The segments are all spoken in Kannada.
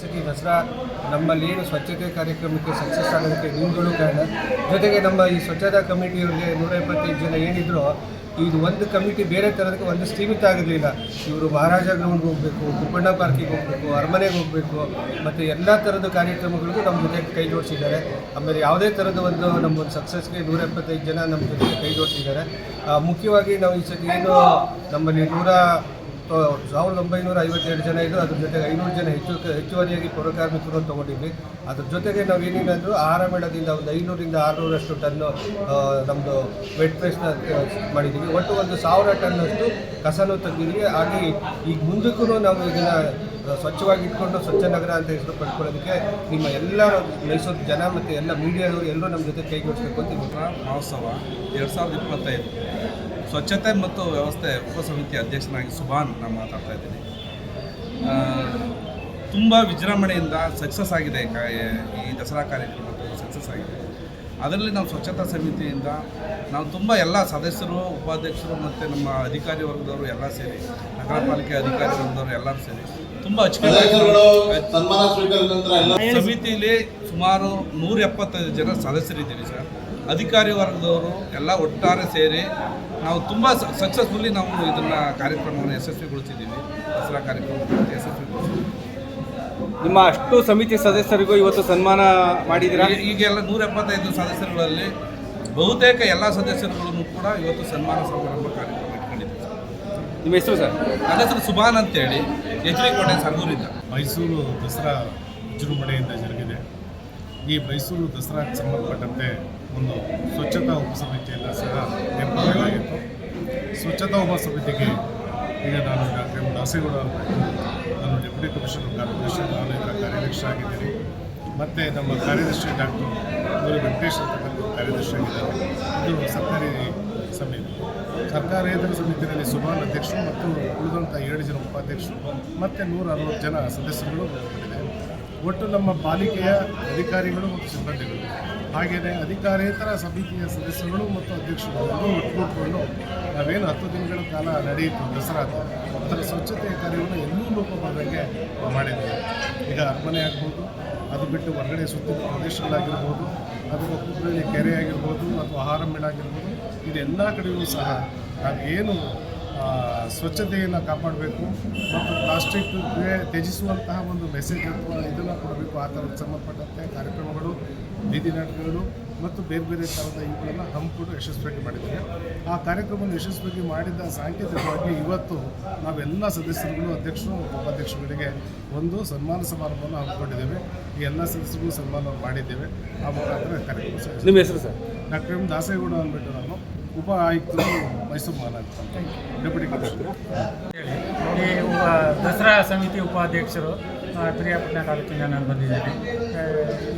ಸತಿ ದಸರಾ ನಮ್ಮಲ್ಲಿ ಏನು ಸ್ವಚ್ಛತೆ ಕಾರ್ಯಕ್ರಮಕ್ಕೆ ಸಕ್ಸಸ್ ಆಗೋದಕ್ಕೆ ನಿಮ್ಗಳು ಕಾರಣ. ಜೊತೆಗೆ ನಮ್ಮ ಈ ಸ್ವಚ್ಛತಾ ಕಮಿಟಿಯವ್ರಿಗೆ ನೂರ ಇಪ್ಪತ್ತೈದು ಜನ ಏನಿದ್ರು, ಇದು ಒಂದು ಕಮಿಟಿ ಬೇರೆ ಥರದಕ್ಕೆ ಒಂದು ಸೀಮಿತ ಆಗಲಿಲ್ಲ. ಇವರು ಮಹಾರಾಜ ಗ್ರೌಂಡ್ಗೆ ಹೋಗಬೇಕು, ಕುಪ್ಪಣ್ಣ ಪಾರ್ಕಿಗೆ ಹೋಗಬೇಕು, ಅರಮನೆಗೆ ಹೋಗಬೇಕು, ಮತ್ತು ಎಲ್ಲ ಥರದ ಕಾರ್ಯಕ್ರಮಗಳಿಗೂ ನಮ್ಮ ಜೊತೆ ಕೈ ಜೋಡಿಸಿದ್ದಾರೆ. ಆಮೇಲೆ ಯಾವುದೇ ಥರದ ಒಂದು ನಮ್ಮ ಒಂದು ಸಕ್ಸಸ್ಗೆ ನೂರ ಎಪ್ಪತ್ತೈದು ಜನ ನಮ್ಮ ಜೊತೆ ಕೈ ಜೋಡಿಸಿದ್ದಾರೆ. ಮುಖ್ಯವಾಗಿ ನಾವು ಈ ಸತಿ ಏನು ನಮ್ಮಲ್ಲಿ ನೂರ ಸಾವಿರದ ಒಂಬೈನೂರ ಐವತ್ತೆರಡು ಜನ ಇದ್ದು ಅದ್ರ ಜೊತೆಗೆ ಐನೂರು ಜನ ಹೆಚ್ಚು, ಹೆಚ್ಚುವರಿಯಾಗಿ ಪೌರಕಾರ್ಮಿಕರು ತೊಗೊಂಡಿದ್ವಿ ಅದ್ರ ಜೊತೆಗೆ ನಾವು ಏನೇನಾದರೂ ಆಹಾರ ಮೇಳದಿಂದ ಒಂದು ಐನೂರಿಂದ ಆರುನೂರಷ್ಟು ಟನ್ನು ನಮ್ಮದು ವೆಟ್ ವೇಸ್ಟ್ನ ಮಾಡಿದ್ದೀವಿ ಒಟ್ಟು ಒಂದು ಸಾವಿರ ಟನ್ನಷ್ಟು ಕಸನೂ ತೆಗೆದಿದ್ವಿ ಹಾಗೆ ಈಗ ಮುಂದಕ್ಕೂ ನಾವು ಇದನ್ನು ಸ್ವಚ್ಛವಾಗಿ ಇಟ್ಕೊಂಡು ಸ್ವಚ್ಛ ನಗರ ಅಂತ ಹೆಸರು ಪಡ್ಕೊಳ್ಳೋದಕ್ಕೆ ನಿಮ್ಮ ಎಲ್ಲ ಮೈಸೂರು ಜನ ಮತ್ತು ಎಲ್ಲ ಮೀಡಿಯಾದವರು ಎಲ್ಲರೂ ನಮ್ಮ ಜೊತೆ ಕೈಗೊಳಿಸ್ಬೇಕು ಅಂತ ಮಹೋತ್ಸವ ಎರಡು ಸಾವಿರದ ಇಪ್ಪತ್ತೈದು. ಸ್ವಚ್ಛತೆ ಮತ್ತು ವ್ಯವಸ್ಥೆ ಉಪಸಮಿತಿ ಅಧ್ಯಕ್ಷನಾಗಿ ಸುಭಾನ್ ನಾನು ಮಾತಾಡ್ತಾ ಇದ್ದೀನಿ. ತುಂಬ ವಿಜೃಂಭಣೆಯಿಂದ ಸಕ್ಸಸ್ ಆಗಿದೆ ಈ ದಸರಾ ಕಾರ್ಯಕ್ರಮ ಸಕ್ಸಸ್ ಆಗಿದೆ. ಅದರಲ್ಲಿ ನಾವು ಸ್ವಚ್ಛತಾ ಸಮಿತಿಯಿಂದ ನಾವು ತುಂಬ ಎಲ್ಲ ಸದಸ್ಯರು ಉಪಾಧ್ಯಕ್ಷರು ಮತ್ತು ನಮ್ಮ ಅಧಿಕಾರಿ ವರ್ಗದವರು ಎಲ್ಲ ಸೇರಿ ನಗರ ಪಾಲಿಕೆ ಅಧಿಕಾರಿ ವರ್ಗದವರು ಎಲ್ಲರೂ ಸೇರಿ ತುಂಬ ಅಚ್ಚುಕಟ್ಟಾಗಿ ಸಮಿತಿಯಲ್ಲಿ ಸುಮಾರು ನೂರ ಎಪ್ಪತ್ತೈದು ಜನ ಸದಸ್ಯರಿದ್ದೀವಿ ಸರ್. ಅಧಿಕಾರಿ ವರ್ಗದವರು ಎಲ್ಲ ಒಟ್ಟಾರೆ ಸೇರಿ ನಾವು ತುಂಬ ಸಕ್ಸಸ್ಫುಲ್ಲಿ ನಾವು ಇದನ್ನು ಕಾರ್ಯಕ್ರಮವನ್ನು ಯಶಸ್ವಿಗೊಳಿಸಿದ್ದೀವಿ. ದಸರಾ ಕಾರ್ಯಕ್ರಮವನ್ನು ಯಶಸ್ವಿಗೊಳಿಸಿದ್ದೀವಿ. ನಿಮ್ಮ ಅಷ್ಟು ಸಮಿತಿ ಸದಸ್ಯರಿಗೂ ಇವತ್ತು ಸನ್ಮಾನ ಮಾಡಿದ್ದೀರಾ? ಈಗೆಲ್ಲ ನೂರ ಎಪ್ಪತ್ತೈದು ಸದಸ್ಯರುಗಳಲ್ಲಿ ಬಹುತೇಕ ಎಲ್ಲ ಸದಸ್ಯರುಗಳನ್ನು ಕೂಡ ಇವತ್ತು ಸನ್ಮಾನ ಸಮಾರಂಭ ಕಾರ್ಯಕ್ರಮ ಇಟ್ಕೊಂಡಿದ್ದೀವಿ. ನಿಮ್ಮ ಹೆಸರು ಸರ್? ನನ್ನ ಹೆಸರು ಸುಭಾನ್ ಅಂತೇಳಿ. ಎಚರಿಕೋಟೆ ಸರ್ಗೂರಿಂದ. ಮೈಸೂರು ದಸರಾ ವಿಜೃಂಭಣೆಯಿಂದ ಜರುಗಿದೆ. ಈ ಮೈಸೂರು ದಸರಾಕ್ಕೆ ಸಂಬಂಧಪಟ್ಟಂತೆ ಒಂದು ಸ್ವಚ್ಛತಾ ಉಪಸಮಿತಿಯನ್ನು ಸಹ ನೇಮಕವಾಗಿತ್ತು ಸ್ವಚ್ಛತಾ ಉಪಸಮಿತಿಗೆ ಈಗ ನಾನು ಡಾಕ್ಟರ್ ದಾಸೇಗೌಡ ನಾನು ಡೆಪ್ಯೂಟಿ ಕಮಿಷನರ್ ಕಾರ್ಯದರ್ಶಿ, ನಾನು ಇದರ ಕಾರ್ಯದರ್ಶಿ ಆಗಿದ್ದೀನಿ. ಮತ್ತು ನಮ್ಮ ಕಾರ್ಯದರ್ಶಿ ಡಾಕ್ಟರ್ ಗುರು ವೆಂಕಟೇಶ್ ಕಾರ್ಯದರ್ಶಿ ಆಗಿದ್ದಾರೆ. ಇದು ಸರ್ಕಾರಿ ಸಮಿತಿ. ಸರ್ಕಾರೇತರ ಸಮಿತಿಯಲ್ಲಿ ಸುಮಾರು ಅಧ್ಯಕ್ಷರು ಮತ್ತು ಉಳಿದಂಥ ಏಳು ಜನ ಉಪಾಧ್ಯಕ್ಷರು ಮತ್ತು ನೂರ ಅರವತ್ತು ಜನ ಸದಸ್ಯರುಗಳು ಒಟ್ಟು ನಮ್ಮ ಪಾಲಿಕೆಯ ಅಧಿಕಾರಿಗಳು ಮತ್ತು ಸಿಬ್ಬಂದಿಗಳು. ಹಾಗೆಯೇ ಅಧಿಕಾರೇತರ ಸಮಿತಿಯ ಸದಸ್ಯರುಗಳು ಮತ್ತು ಅಧ್ಯಕ್ಷರುಗಳನ್ನು ಒಟ್ಟುಗೂಡಿಕೊಂಡು ನಾವೇನು ಹತ್ತು ದಿನಗಳ ಕಾಲ ನಡೆಯಿತು ದಸರಾ ಅದರ ಸ್ವಚ್ಛತೆಯ ಕಾರ್ಯವನ್ನು ಎಲ್ಲೂ ಲೋಪ ಮಾಡಿದ್ವಿ ಮಾಡಿದ್ದೇವೆ. ಈಗ ಅರಮನೆ ಆಗ್ಬೋದು ಅದು ಬಿಟ್ಟು ಹೊರಗಡೆ ಸುತ್ತಿನ ಪ್ರದೇಶಗಳಾಗಿರ್ಬೋದು ಅಥವಾ ಕುದುರೆ ಕೆರೆ ಆಗಿರ್ಬೋದು ಅಥವಾ ಆಹಾರ ಮೇಳ ಆಗಿರ್ಬೋದು ಇದೆಲ್ಲ ಕಡೆಯೂ ಸಹ ನಾವು ಏನು ಆ, ಸ್ವಚ್ಛತೆಯನ್ನು ಕಾಪಾಡಬೇಕು ಮತ್ತು ಪ್ಲಾಸ್ಟಿಕ್ ತ್ಯಜಿಸುವಂತಹ ಒಂದು ಮೆಸೇಜ್ ಅಥವಾ ಇದನ್ನು ಕೊಡಬೇಕು. ಆ ಥರಕ್ಕೆ ಸಂಬಂಧಪಟ್ಟಂತೆ ಕಾರ್ಯಕ್ರಮಗಳು ಬೀದಿ ನಾಟಕಗಳು ಮತ್ತು ಬೇರೆ ಬೇರೆ ಥರದ ಇವುಗಳನ್ನು ಹಮ್ಮಿಕೊಂಡು ಯಶಸ್ವಿಯಾಗಿ ಮಾಡಿದ್ದೇವೆ. ಆ ಕಾರ್ಯಕ್ರಮವನ್ನು ಯಶಸ್ವಿಯಾಗಿ ಮಾಡಿದ ಸಾಂಕೇತಿಕವಾಗಿ ಇವತ್ತು ನಾವೆಲ್ಲ ಸದಸ್ಯರುಗಳು ಅಧ್ಯಕ್ಷರು ಮತ್ತು ಉಪಾಧ್ಯಕ್ಷರುಗಳಿಗೆ ಒಂದು ಸನ್ಮಾನ ಸಮಾರಂಭವನ್ನು ಹಮ್ಮಿಕೊಂಡಿದ್ದೇವೆ. ಈ ಎಲ್ಲ ಸದಸ್ಯರಿಗೂ ಸನ್ಮಾನ ಮಾಡಿದ್ದೇವೆ. ಆ ಮುಖಾಂತರ ಕಾರ್ಯಕ್ರಮ. ನಿಮ್ಮ ಹೆಸರು ಸರ್? ಡಾಕ್ಟರ್ ಎಂ ದಾಸೇಗೌಡ ಅಂದ್ಬಿಟ್ಟು ನಾನು. ಉಪ ಆಯುಕ್ತರು ಮೈಸೂರು ಮಹಾನಗರ ಡೆಪ್ಯೂಟಿ ಕಮಿಷನರ್. ಹೇಳಿ. ಈ ದಸರಾ ಸಮಿತಿ ಉಪಾಧ್ಯಕ್ಷರು ಪಿರಿಯಾಪಟ್ಟಣ ತಾಲೂಕಿನ ನಾನು ಬಂದಿದ್ದೇನೆ.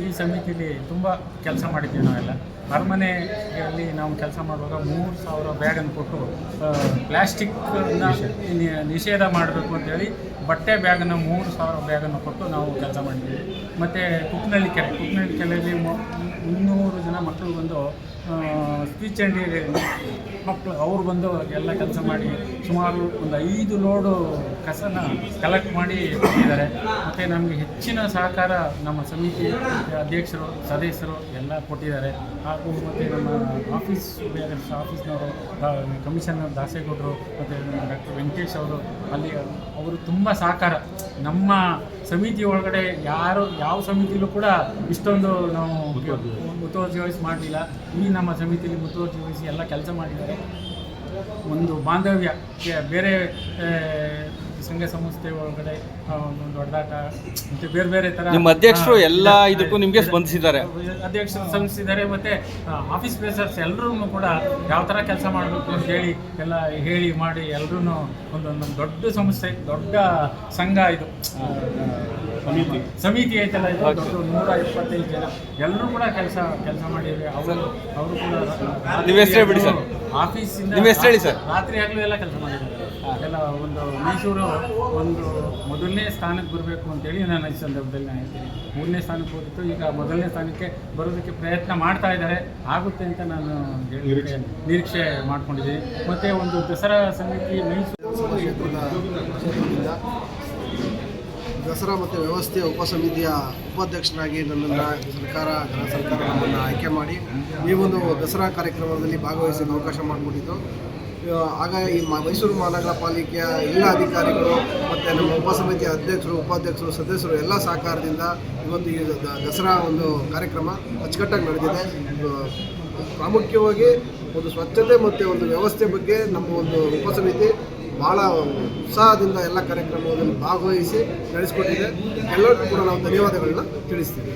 ಈ ಸಮಿತಿಯಲ್ಲಿ ತುಂಬ ಕೆಲಸ ಮಾಡಿದ್ದೀವಿ ನಾವೆಲ್ಲ. ಅರಮನೆಯಲ್ಲಿ ನಾವು ಕೆಲಸ ಮಾಡುವಾಗ ಮೂರು ಸಾವಿರ ಬ್ಯಾಗನ್ನು ಕೊಟ್ಟು ಪ್ಲ್ಯಾಸ್ಟಿಕ್ನ ನಿಷೇಧ ಮಾಡಬೇಕು ಅಂತೇಳಿ ಬಟ್ಟೆ ಬ್ಯಾಗನ್ನು ಮೂರು ಸಾವಿರ ಬ್ಯಾಗನ್ನು ಕೊಟ್ಟು ನಾವು ಕೆಲಸ ಮಾಡಿದ್ದೀವಿ. ಮತ್ತು ಕುಕ್ನಳ್ಳಿ ಕೆರೆ, ಕುಕ್ನಳ್ಳಿ ಕೆರೆಯಲ್ಲಿ ಮುನ್ನೂರು ಜನ ಮಕ್ಕಳು ಬಂದು ಸ್ಪೀಚ್ ಆ್ಯಂಡ್ ಮಕ್ಕಳು ಅವ್ರು ಬಂದು ಎಲ್ಲ ಕೆಲಸ ಮಾಡಿ ಸುಮಾರು ಒಂದು ಐದು ಲೋಡು ಕಸನ ಕಲೆಕ್ಟ್ ಮಾಡಿ ಕೊಟ್ಟಿದ್ದಾರೆ. ಮತ್ತು ನಮಗೆ ಹೆಚ್ಚಿನ ಸಹಕಾರ ನಮ್ಮ ಸಮಿತಿ ಅಧ್ಯಕ್ಷರು, ಸದಸ್ಯರು ಎಲ್ಲ ಕೊಟ್ಟಿದ್ದಾರೆ. ಹಾಗೂ ಮತ್ತು ನಮ್ಮ ಆಫೀಸ್ ಆಫೀಸ್ನವರು ಕಮಿಷನರ್ ದಾಸೇಗೌಡರು, ಮತ್ತು ಡಾಕ್ಟರ್ ವೆಂಕಟೇಶ್ ಅವರು, ಅಲ್ಲಿ ಅವರು ತುಂಬ ಸಹಕಾರ. ನಮ್ಮ ಸಮಿತಿ ಒಳಗಡೆ ಯಾರು ಯಾವ ಸಮಿತಿಲೂ ಕೂಡ ಇಷ್ಟೊಂದು ನಾವು ಮುತುವರ್ಜಿ ವಹಿಸಿ ಮಾಡಲಿಲ್ಲ. ಈ ನಮ್ಮ ಸಮಿತಿಯಲ್ಲಿ ಮುತುವರ್ಜಿ ವಹಿಸಿ ಎಲ್ಲ ಕೆಲಸ ಮಾಡಿದ್ದಾರೆ. ಒಂದು ಬಾಂಧವ್ಯ ಬೇರೆ ಸಂಘ ಸಂಸ್ಥೆ ಒಳಗಡೆ ಒಂದು ಹೊಡೆದಾಟ ಮತ್ತು ಬೇರೆ ಬೇರೆ ಥರ ನಿಮ್ಮ ಅಧ್ಯಕ್ಷರು ಎಲ್ಲ ಇದಕ್ಕೂ ನಿಮಗೆ ಸ್ಪಂದಿಸಿದ್ದಾರೆ. ಅಧ್ಯಕ್ಷರು ಸ್ಪಂದಿಸಿದ್ದಾರೆ ಮತ್ತು ಆಫೀಸ್ ಪ್ಲೇಸರ್ಸ್ ಎಲ್ಲರೂ ಕೂಡ ಯಾವ ಥರ ಕೆಲಸ ಮಾಡಬೇಕು ಅಂತ ಹೇಳಿ ಎಲ್ಲ ಹೇಳಿ ಮಾಡಿ ಎಲ್ಲರೂ ಒಂದು ದೊಡ್ಡ ಸಂಸ್ಥೆ ದೊಡ್ಡ ಸಂಘ ಇದು. ಸಮಿತಿ. ಸಮಿತಿ ಐತಲ್ಲ ಇದು? ನೂರ ಇಪ್ಪತ್ತೈದು ಜನ. ಎಲ್ಲರೂ ಕೂಡ ಕೆಲಸ ಕೆಲಸ ಮಾಡಿದ್ರೆ ಅವರು ಅವರು ಕೂಡ ನಿಮ್ಮ ಹೆಸ್ರು ಹೇಳ್ಬಿಡಿ ಸರ್. ಆಫೀಸಿಂದ ನಿಮ್ಮ ಹೆಸ್ರು ಹೇಳಿ ಸರ್. ರಾತ್ರಿ ಆಗಲೂ ಎಲ್ಲ ಕೆಲಸ ಮಾಡಿದ್ದಾರೆ. ಎಲ್ಲ ಒಂದು ಮೈಸೂರು ಒಂದು ಮೊದಲನೇ ಸ್ಥಾನಕ್ಕೆ ಬರಬೇಕು ಅಂತೇಳಿ ನಾನು ಈ ಸಂದರ್ಭದಲ್ಲಿ ನಾನು ಹೇಳ್ತೀನಿ. ಮೂರನೇ ಸ್ಥಾನಕ್ಕೆ ಹೋಗಿತ್ತು. ಈಗ ಮೊದಲನೇ ಸ್ಥಾನಕ್ಕೆ ಬರೋದಕ್ಕೆ ಪ್ರಯತ್ನ ಮಾಡ್ತಾ ಇದ್ದಾರೆ. ಆಗುತ್ತೆ ಅಂತ ನಾನು ನಿರೀಕ್ಷೆ. ಮಾಡ್ಕೊಂಡಿದ್ದೀನಿ. ಮತ್ತು ಒಂದು ದಸರಾ ಸಮಿತಿ ಮೈಸೂರು ದಸರಾ ಮತ್ತು ವ್ಯವಸ್ಥೆಯ ಉಪಸಮಿತಿಯ ಉಪಾಧ್ಯಕ್ಷರಾಗಿ ನನ್ನನ್ನು ಸರ್ಕಾರ ಜನ ಸರ್ಕಾರ ನಮ್ಮನ್ನು ಆಯ್ಕೆ ಮಾಡಿ ಈ ಒಂದು ದಸರಾ ಕಾರ್ಯಕ್ರಮದಲ್ಲಿ ಭಾಗವಹಿಸಲು ಅವಕಾಶ ಮಾಡಿಕೊಟ್ಟಿದ್ದು. ಆಗ ಈ ಮೈಸೂರು ಮಹಾನಗರ ಪಾಲಿಕೆಯ ಎಲ್ಲ ಅಧಿಕಾರಿಗಳು ಮತ್ತು ನಮ್ಮ ಉಪಸಮಿತಿಯ ಅಧ್ಯಕ್ಷರು, ಉಪಾಧ್ಯಕ್ಷರು, ಸದಸ್ಯರು ಎಲ್ಲ ಸಹಕಾರದಿಂದ ಇವತ್ತು ಈ ದಸರಾ ಒಂದು ಕಾರ್ಯಕ್ರಮ ಅಚ್ಚುಕಟ್ಟಾಗಿ ನಡೆದಿದೆ. ಪ್ರಾಮುಖ್ಯವಾಗಿ ಒಂದು ಸ್ವಚ್ಛತೆ ಮತ್ತು ಒಂದು ವ್ಯವಸ್ಥೆ ಬಗ್ಗೆ ನಮ್ಮ ಒಂದು ಉಪಸಮಿತಿ ಭಾಳ ಉತ್ಸಾಹದಿಂದ ಎಲ್ಲ ಕಾರ್ಯಕ್ರಮವನ್ನು ಭಾಗವಹಿಸಿ ನಡೆಸಿಕೊಟ್ಟಿದೆ. ಎಲ್ಲರಿಗೂ ಕೂಡ ನಾವು ಧನ್ಯವಾದಗಳನ್ನ ತಿಳಿಸ್ತೀವಿ.